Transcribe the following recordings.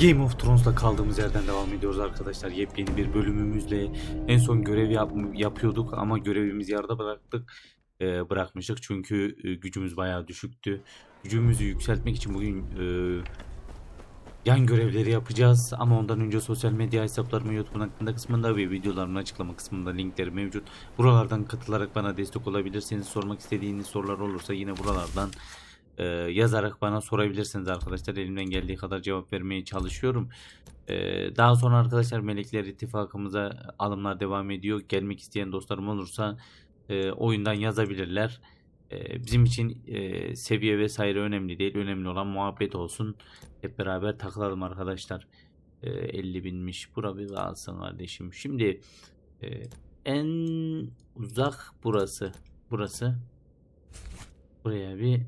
Game of Thrones'ta kaldığımız yerden devam ediyoruz arkadaşlar. Yepyeni bir bölümümüzle en son görev yap- yapıyorduk ama görevimizi yarıda bıraktık. Ee, bırakmıştık çünkü e, gücümüz bayağı düşüktü. Gücümüzü yükseltmek için bugün e, yan görevleri yapacağız ama ondan önce sosyal medya hesaplarımı YouTube'un hakkında kısmında ve videolarımın açıklama kısmında linkleri mevcut. Buralardan katılarak bana destek olabilirsiniz. Sormak istediğiniz sorular olursa yine buralardan e, yazarak bana sorabilirsiniz arkadaşlar. Elimden geldiği kadar cevap vermeye çalışıyorum. E, daha sonra arkadaşlar Melekler İttifakımıza alımlar devam ediyor. Gelmek isteyen dostlarım olursa e, oyundan yazabilirler. E, bizim için e, seviye vesaire önemli değil. Önemli olan muhabbet olsun. Hep beraber takılalım arkadaşlar. E, 50 binmiş. Bura bir alsın kardeşim. Şimdi e, en uzak burası. Burası. Buraya bir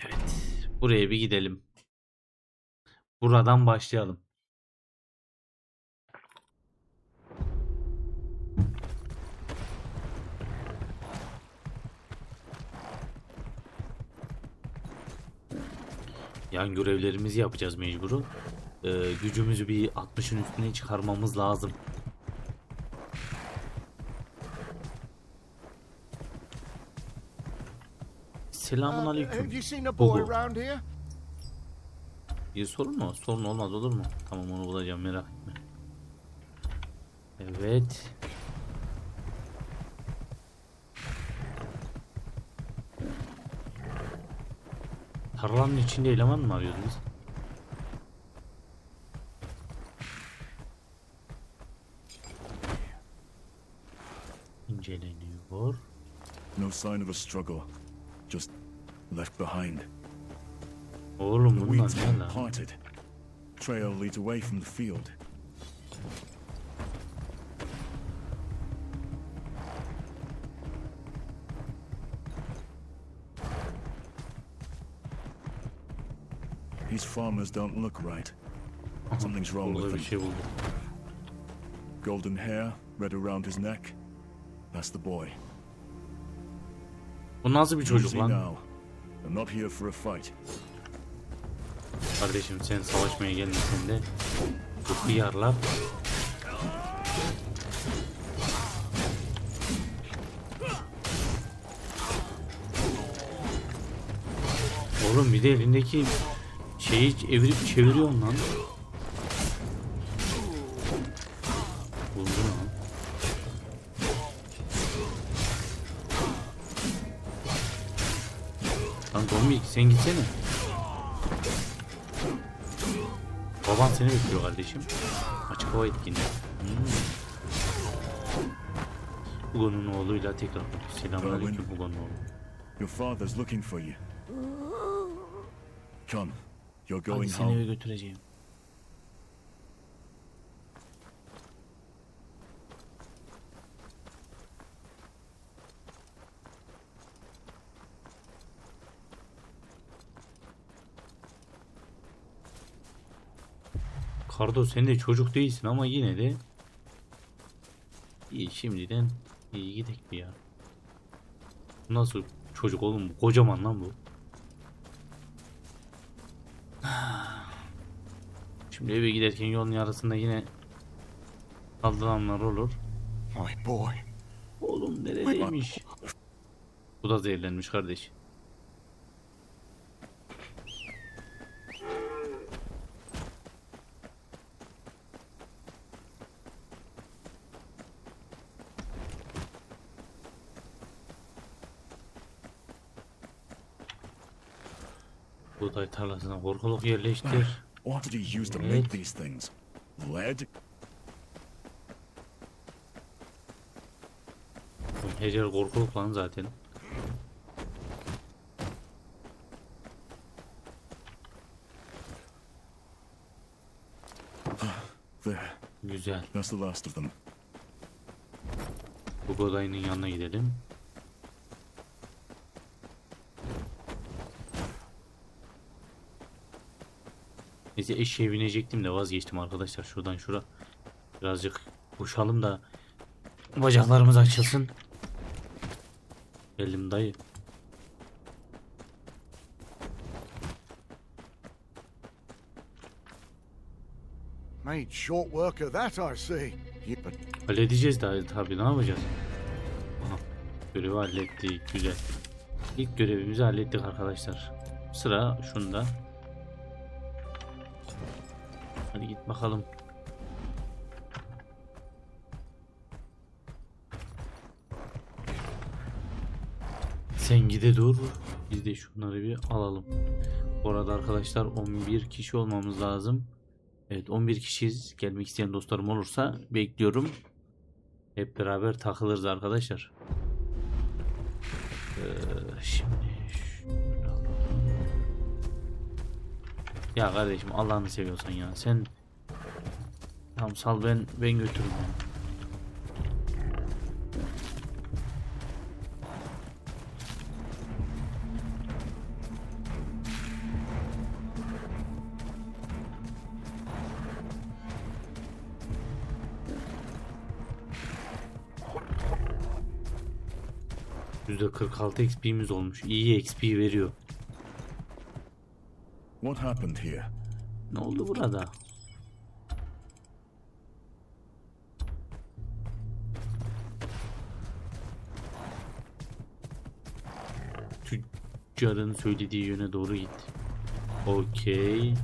Evet. Buraya bir gidelim. Buradan başlayalım. Yan görevlerimizi yapacağız mecburu. Ee, gücümüzü bir 60'ın üstüne çıkarmamız lazım. Selamun aleyküm. have you seen a boy Bobo. around here? Bir sorun mu? Sorun olmaz olur mu? Tamam onu bulacağım merak etme. Evet. Tarlanın içinde eleman mı arıyoruz biz? İnceleniyor. No sign of a struggle. Just left behind. Oğlum The bunlar weeds ne have lan? parted. Trail leads away from the field. These farmers don't look right. Something's wrong Burada with bir them. şey buldum. Golden hair, red around his neck. That's the boy. Bu nasıl bir çocuk Easy lan? now. I'm not here. Kardeşim sen savaşmaya gelmesen de bu hıyarlar Oğlum bir de elindeki şeyi evirip çeviriyor lan. Sen gitsene. Baban seni bekliyor kardeşim. Açık hava etkinliği. Hmm. Hugo'nun oğluyla tekrar Selamünaleyküm Hugo'nun oğlu. Your father's looking for you. Come. You're going seni eve home. götüreceğim. Kardo sen de çocuk değilsin ama yine de iyi şimdiden iyi gidek bir ya. Nasıl çocuk oğlum bu kocaman lan bu. Şimdi eve giderken yolun yarısında yine saldıranlar olur. My boy. Oğlum neredeymiş? Bu da zehirlenmiş kardeş. Buğday tarlasına korkuluk yerleştir. What did he use to make these things? Lead? Her yer korkuluk lan zaten. There. Güzel. That's the last of them. Bu godayının yanına gidelim. Neyse eşeğe binecektim de vazgeçtim arkadaşlar. Şuradan şura. Birazcık koşalım da bacaklarımız açılsın. Geldim dayı. Made short work of that, I see. Halledeceğiz daha tabii ne yapacağız? Aha, görevi hallettik güzel. İlk görevimizi hallettik arkadaşlar. Sıra şunda. Hadi git bakalım. Sen gide dur. Biz de şunları bir alalım. Bu arada arkadaşlar 11 kişi olmamız lazım. Evet 11 kişiyiz. Gelmek isteyen dostlarım olursa bekliyorum. Hep beraber takılırız arkadaşlar. Ee, şimdi. Ya kardeşim Allah'ını seviyorsan ya sen Tamam sal ben ben götürürüm. ya. %46 XP'miz olmuş. İyi XP veriyor. What happened here? Ne oldu burada? Tüccarın söylediği yöne doğru git. Okey.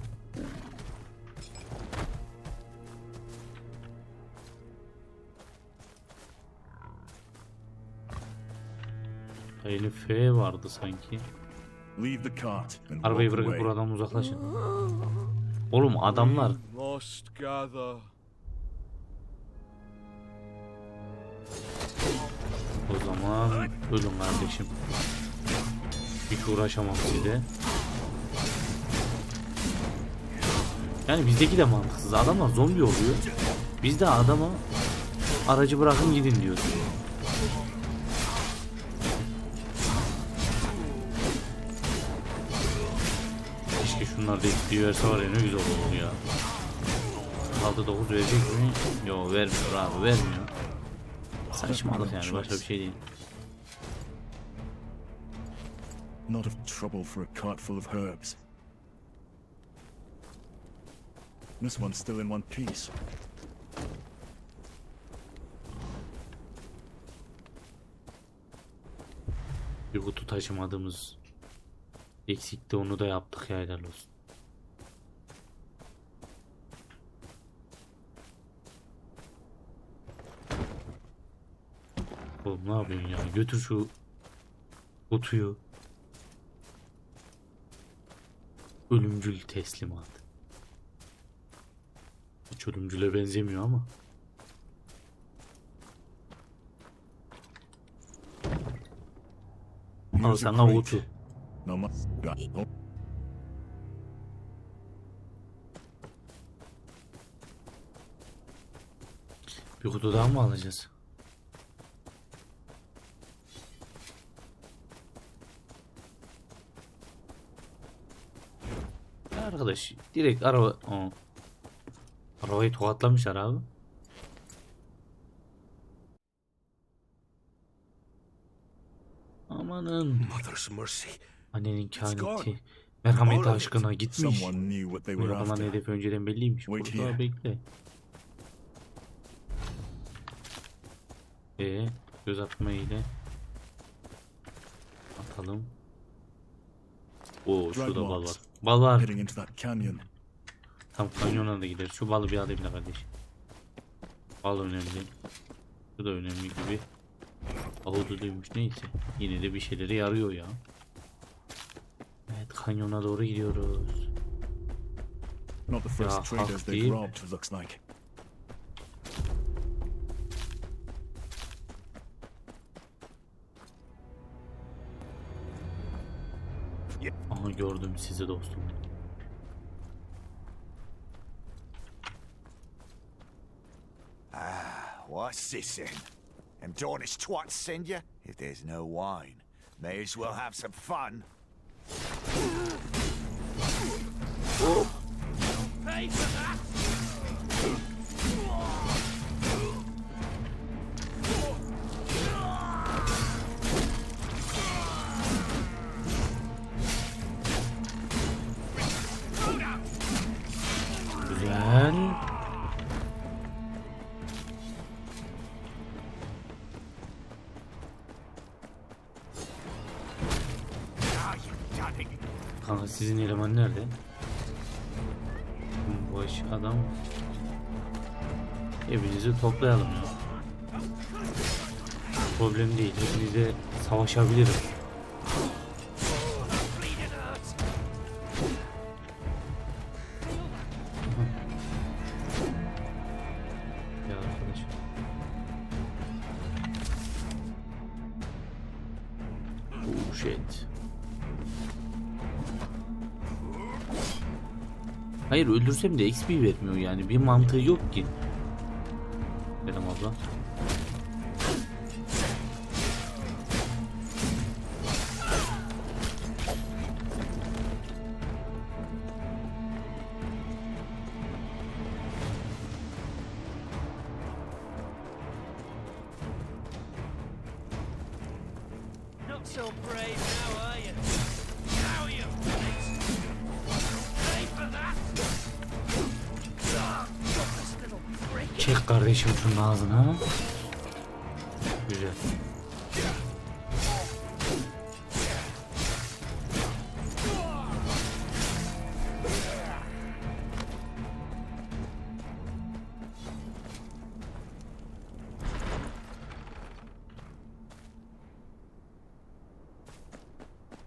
Aynı F vardı sanki. Leave the cart and Arabayı bırakıp away. buradan uzaklaşın. Oğlum adamlar Must gather. O zaman ölün kardeşim. Hiç uğraşamam size. Yani bizdeki de mantıksız. Adamlar zombi oluyor. Biz de adama aracı bırakın gidin diyoruz. Keşke şunlar da XP verse var ya ne güzel olur ya. 6-9 verecek mi? Yo vermiyor abi vermiyor. Saçmalık yani başka bir şey değil. Not of trouble for a cart full of herbs. This one's still in one piece. Bir kutu taşımadığımız eksikti onu da yaptık ya helal olsun. Oğlum ne yapıyorsun ya? Götür şu kutuyu. Ölümcül teslimat. Hiç ölümcüle benzemiyor ama. Al sana kutu. No ma- oh, Bir kutu daha mı alacağız? Arkadaş direkt araba Aa. Arabayı tokatlamışlar abi. Amanın Mother's mercy. Annenin kehaneti it. aşkına gitmiş. Bu yapılan after. hedef önceden belliymiş. Burada bekle. Ee, göz atma ile atalım. Oo şurada bal var. Bal var. Tam kanyona da gideriz. Şu balı bir alayım da kardeş. Bal önemli. Şu da önemli gibi. Ahududuymuş neyse. Yine de bir şeyleri yarıyor ya. Evet kanyona doğru gidiyoruz. Not the first Ya, traders hak they've değil. robbed, looks like. Aha gördüm sizi dostum. Ah, what's this then? Them Dornish twats send you? If there's no wine, may as well have some fun. Oh. Güzel. Kanka sizin eleman nerede? Boş adam. Hepinizi toplayalım ya. Problem değil. Hepinizle savaşabilirim. Öldürsem de XP vermiyor yani. Bir mantığı yok ki. Dedim abla. Çek kardeşim şunun ağzına. Güzel.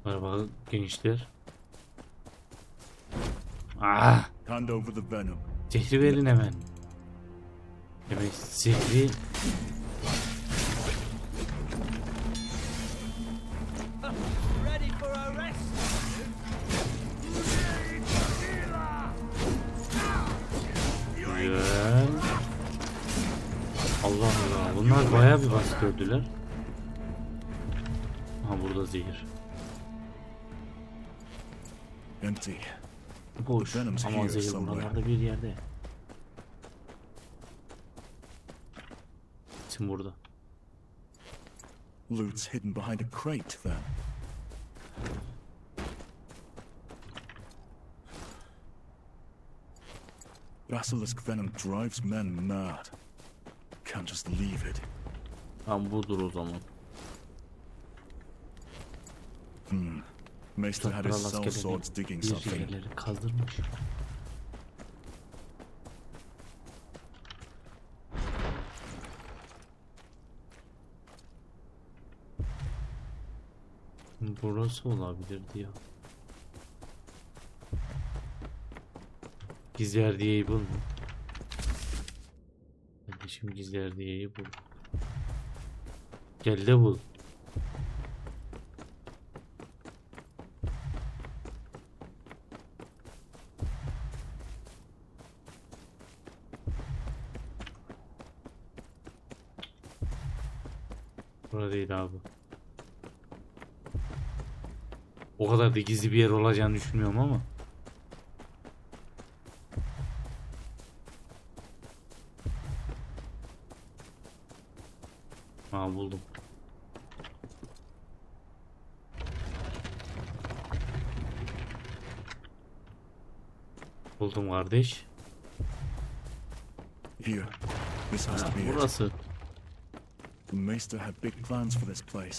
Merhaba gençler. Ah! Hand over the venom. Zehri verin hemen. Evet zehri. Allah Allah bunlar bayağı bir baskı ördüler. Ha burada zehir. Boş ama zehir buralarda bir yerde. Şimdi burada. Loot's hidden behind a crate then. Basilisk venom drives men mad. Can't just leave it. Tam budur o zaman. Maester had his cell swords digging something. kazdırmış. Burası olabilirdi ya. Gizler diyeyi bul. Kardeşim gizler diyeyi bul. Gel de bul. Burada değil abi. O kadar da gizli bir yer olacağını düşünmüyorum ama. Ha buldum. Buldum kardeş. Here. This has Ha, to be it. burası. The Maester had big plans for this place.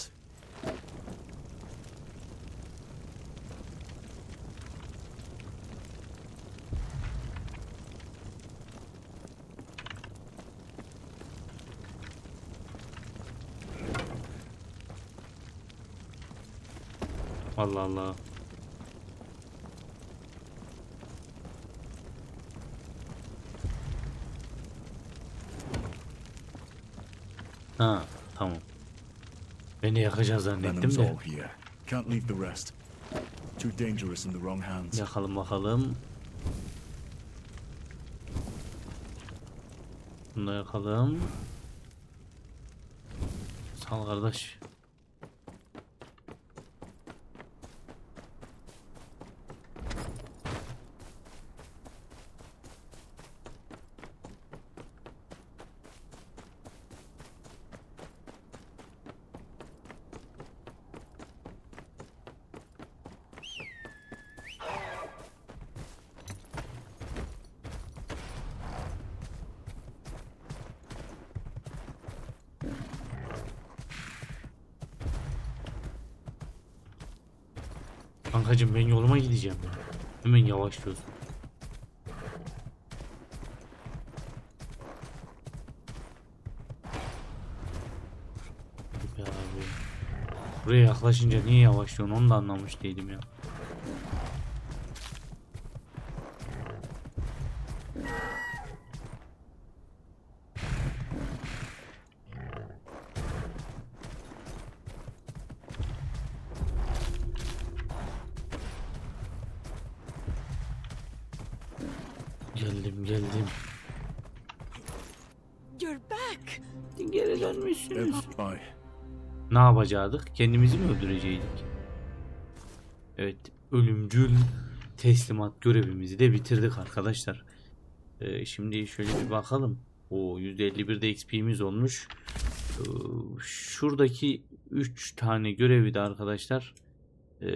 Allah Allah. Ha tamam. Beni yakacağız zannettim de. Can't leave the rest. Too dangerous in the wrong hands. Yakalım bakalım. Bunu da yakalım. Sağ ol kardeş. Kankacım ben yoluma gideceğim. Hemen abi. Buraya yaklaşınca niye yavaşlıyorsun onu da anlamış değilim ya. Ne yapacaktık? Kendimizi mi öldürecektik? Evet, ölümcül teslimat görevimizi de bitirdik arkadaşlar. Ee, şimdi şöyle bir bakalım. O %51'de XP'miz olmuş. Ee, şuradaki 3 tane görevi de arkadaşlar ee,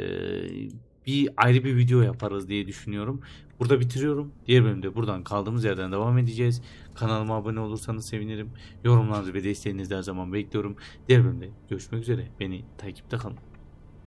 bir ayrı bir video yaparız diye düşünüyorum. Burada bitiriyorum. Diğer bölümde buradan kaldığımız yerden devam edeceğiz. Kanalıma abone olursanız sevinirim. Yorumlarınızı ve desteğinizi her zaman bekliyorum. Diğer bölümde görüşmek üzere. Beni takipte kalın.